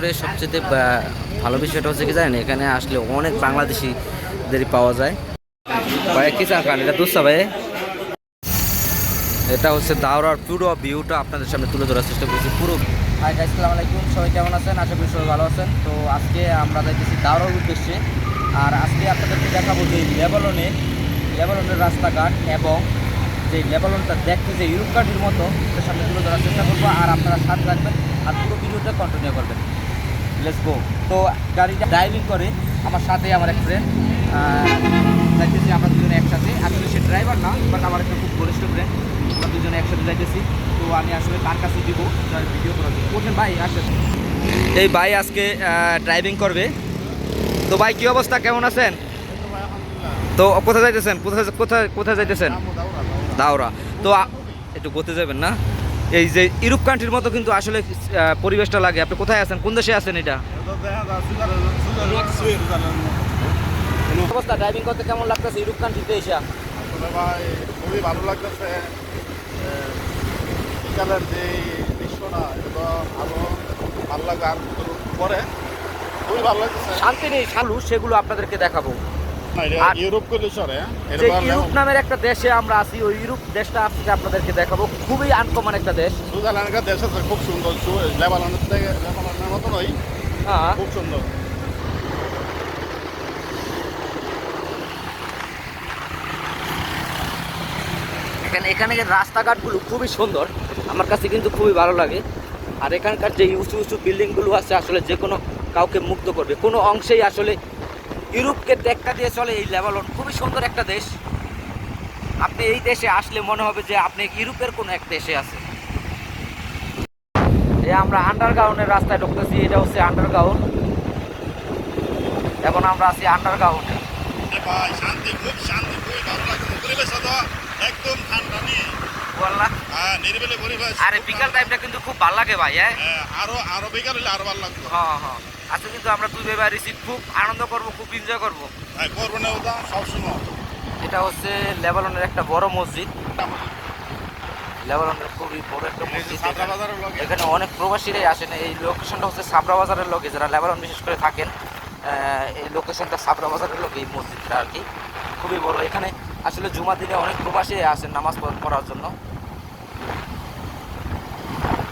করে সবচেয়ে ভালো বিষয়টা হচ্ছে কি জানেন, এখানে আসলে অনেক বাংলাদেশিদেরই পাওয়া যায়। কি চা এটা চা, ভাই? এটা হচ্ছে দাওরার পুরো ভিউটা আপনাদের সামনে তুলে ধরার চেষ্টা করছি। পুরো হাই আসসালামু আলাইকুম। সবাই কেমন আছেন? আশা করি সবাই ভালো আছেন। তো আজকে আমরা যাইতেছি দাওরার উদ্দেশ্যে। আর আজকে আপনাদেরকে দেখাবো যে লেবালনে লেবালনের রাস্তাঘাট এবং যে লেবালনটা দেখতে যে ইউরোপ কান্ট্রির মতো সেটার সামনে তুলে ধরার চেষ্টা করব। আর আপনারা সাথে রাখবেন আর পুরো ভিডিওটা কন্টিনিউ করবেন। লেটস গো তো গাড়িটা ড্রাইভিং করে আমার সাথে আমার এক ফ্রেন্ড যাইতেছি আমরা দুজনে একসাথে। আসলে সে ড্রাইভার না বাট আমার একটা খুব ঘনিষ্ঠ ফ্রেন্ড আমরা দুজনে একসাথে যাইতেছি। তো আমি আসলে তার কাছে দিব ভিডিও করার জন্য। বলছেন ভাই আসেন। এই ভাই আজকে ড্রাইভিং করবে। তো ভাই কি অবস্থা? কেমন আছেন? তো কোথায় যাইতেছেন? কোথায় কোথায় কোথায় যাইতেছেন? দাওরা তো একটু গতে যাবেন না? এই যে ইউরোপ কান্ট্রির মতো কিন্তু আসলে পরিবেশটা লাগে। আপনি কোথায় আছেন? কোন দেশে আছেন এটা? অবস্থা ড্রাইভিং করতে কেমন লাগতেছে ইউরোপ কান্ট্রিতে এসে? আসলে ভাই খুবই ভালো লাগতেছে। বিকালের যে দৃশ্যটা এটা আরও ভালো লাগে আর পরে খুবই ভালো লাগতেছে। শান্তি নেই শালু সেগুলো আপনাদেরকে দেখাবো। ইউরোপ যে ইউরোপ নামের একটা দেশে আমরা আছি ওই ইউরোপ দেশটা আজকে আপনাদেরকে দেখাবো। খুবই আনকমন একটা দেশ। সুইজারল্যান্ডের দেশ আছে খুব সুন্দর লেবাননের থেকে লেবাননের মতো নয় হ্যাঁ। খুব সুন্দর। এখানে এখানে যে রাস্তাঘাটগুলো খুবই সুন্দর আমার কাছে কিন্তু খুবই ভালো লাগে। আর এখানকার যে উঁচু উঁচু বিল্ডিংগুলো আছে আসলে যে কোনো কাউকে মুক্ত করবে। কোনো অংশেই আসলে ইউরোপকে টেক্কা দিয়ে চলে এই লেবানন। খুবই সুন্দর একটা দেশ। আপনি এই দেশে আসলে মনে হবে যে আপনি ইউরোপের কোনো এক দেশে আছে এই আমরা আন্ডারগ্রাউন্ডের রাস্তায় ঢুকতেছি এটা হচ্ছে আন্ডারগ্রাউন্ড এখন আমরা আছি আন্ডারগ্রাউন্ডে ভাই শান্তি খুব শান্তি খুবই ভালো লাগছে। পরিবেশ একদম ঠান্ডা নেই। বললা? হ্যাঁ আরে বিকাল টাইমটা কিন্তু খুব ভালো লাগে ভাই হ্যাঁ। হ্যাঁ, আরও আরও বিকাল হলে আরও ভালো লাগতো হ্যাঁ হ্যাঁ। আজকে কিন্তু আমরা দুই ভাই রিসিভ খুব আনন্দ করব খুব এনজয় করব। করব না ওটা সবসময়। এটা হচ্ছে লেবাননের একটা বড় মসজিদ। লেবাননের খুবই বড় একটা মসজিদ এখানে- বাজারের লগে। এখানে অনেক প্রবাসীরাই আসেন। এই লোকেশনটা হচ্ছে সাবরা বাজারের লোকে যারা লেবানন বিশেষ করে থাকেন এই লোকেশনটা সাবরা বাজারের লোকে এই মসজিদটা আর কি। খুবই বড়। এখানে আসলে জুমা দিনে অনেক প্রবাসী আসেন নামাজ পড়ার জন্য।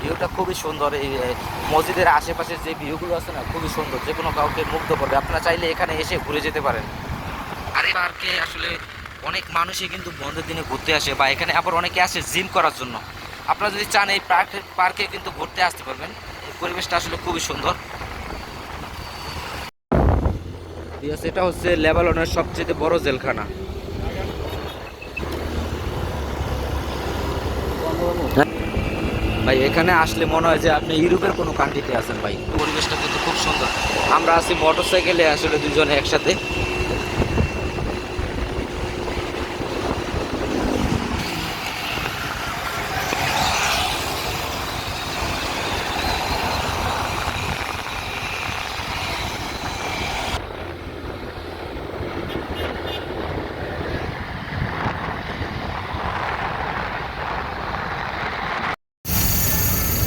ভিউটা খুবই সুন্দর। এই মসজিদের আশেপাশের যে ভিউগুলো আছে না, খুবই সুন্দর। যে কোনো কাউকে মুগ্ধ করবে। আপনারা চাইলে এখানে এসে ঘুরে যেতে পারেন। আর এই পার্কে আসলে অনেক মানুষই কিন্তু বন্ধের দিনে ঘুরতে আসে বা এখানে আবার অনেকে আসে জিম করার জন্য। আপনারা যদি চান এই পার্কে পার্কে কিন্তু ঘুরতে আসতে পারবেন। পরিবেশটা আসলে খুবই সুন্দর। এটা হচ্ছে লেবাননের সবচেয়ে বড় জেলখানা। ভাই এখানে আসলে মনে হয় যে আপনি ইউরোপের কোনো কান্ট্রিতে আছেন ভাই। পরিবেশটা কিন্তু খুব সুন্দর। আমরা আছি মোটর সাইকেলে আসলে দুজনে একসাথে।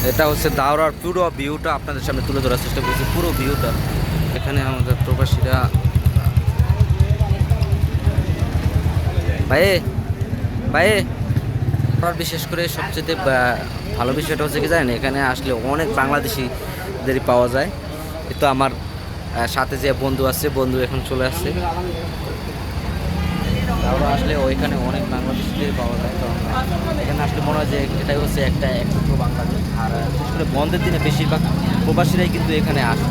এটা হচ্ছে দাওরার পুরো ভিউটা আপনাদের সামনে তুলে ধরার চেষ্টা করছি, পুরো ভিউটা এখানে আমাদের প্রবাসীরা ভাই ভাই আমার বিশেষ করে সবচেয়ে ভালো বিষয়টা হচ্ছে কি জানেন, এখানে আসলে অনেক বাংলাদেশিদেরই পাওয়া যায়। তো আমার সাথে যে বন্ধু আছে, বন্ধু এখন চলে আসছে। তারপর আসলে ওইখানে অনেক বাংলাদেশিদের পাওয়া যায়, তো আমরা এখানে আসলে মনে হয় যে এটাই হচ্ছে একটা একটুকরো বাংলাদেশ। আর বিশেষ করে বন্ধের দিনে বেশিরভাগ প্রবাসীরাই কিন্তু এখানে আসে,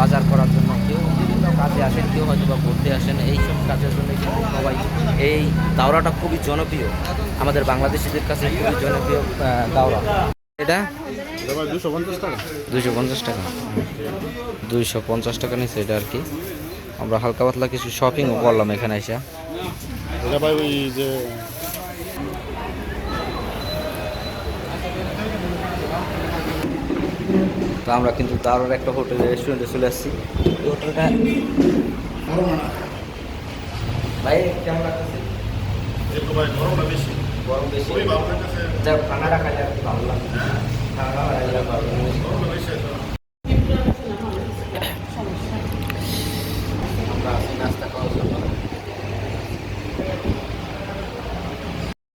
বাজার করার জন্য। কেউ বিভিন্ন কাজে আসেন, কেউ হয়তো বা ঘুরতে আসেন, এইসব কাজের জন্য কিন্তু সবাই এই দাওরাটা খুবই জনপ্রিয়। আমাদের বাংলাদেশিদের কাছে খুবই জনপ্রিয় দাওরা। এটা? দুশো পঞ্চাশ টাকা দুইশো পঞ্চাশ টাকা। দুইশো পঞ্চাশ টাকা নিচ্ছে এটা আর কি। আমরা হালকা পাতলা কিছু শপিংও করলাম এখানে এসে এটা ভাই ওই যে তো আমরা কিন্তু তারও একটা হোটেলে রেস্টুরেন্টে চলে আসছি। এই হোটেলটা ভাই কেমন লাগতেছে? গরম বেশি। গরম বেশি। যা ঠান্ডাটা খাইলে আর কি ভালো লাগে ঠান্ডা খাইলে ভালো লাগে। গরমটা বেশি আছে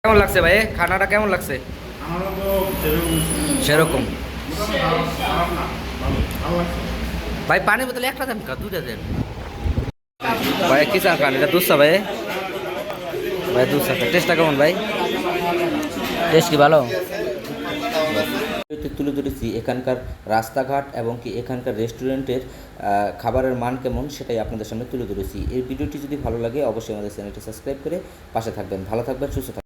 কেমন লাগছে ভাই? খানাটা কেমন লাগছে? সেরকম ভাই পানির বোতলে একটা দেন কা দুইটা দেন। ভাই কি চা খান? এটা দুধ চা ভাই? ভাই দুধ চা টেস্টটা কেমন ভাই? টেস্ট কি ভালো? তুলে ধরেছি এখানকার রাস্তাঘাট এবং কি এখানকার রেস্টুরেন্টের খাবারের মান কেমন সেটাই আপনাদের সামনে তুলে ধরেছি। এই ভিডিওটি যদি ভালো লাগে অবশ্যই আমাদের চ্যানেলটি সাবস্ক্রাইব করে পাশে থাকবেন। ভালো থাকবেন সুস্থ থাকবেন।